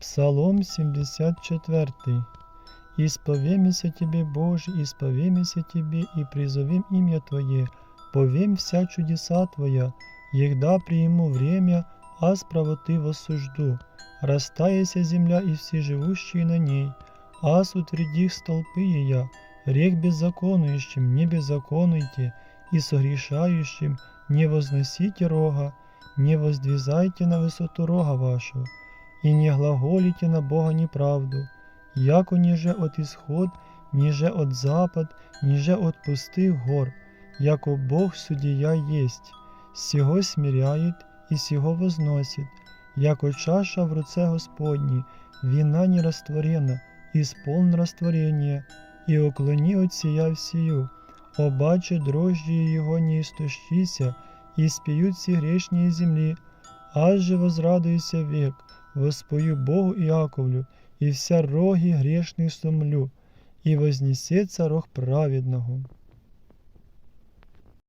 Псалом 74. «Исповемся Тебе, Боже, исповемся Тебе, и призовем имя Твое, повем вся чудеса Твоя, егда приму время, а с правоты воссужду. Растаяся земля и все живущие на ней, аз утверди столпы я, рех беззаконующим не беззаконуйте, и согрешающим не возносите рога, не воздвизайте на высоту рога вашего, и не глаголите на Бога неправду, яко ниже от исход, ниже от запад, ниже от пустых гор, яко Бог судья есть, сего смиряет и сего возносит, яко чаша в руце Господней, вина не растворена, исполн растворение, и уклони от сия всию, обаче дрожжи его не истощися, и спеют все грешные земли, аж же возрадуйся век, воспою Богу Иаковлю, и вся роги грешных сомлю, и вознесется рог праведного.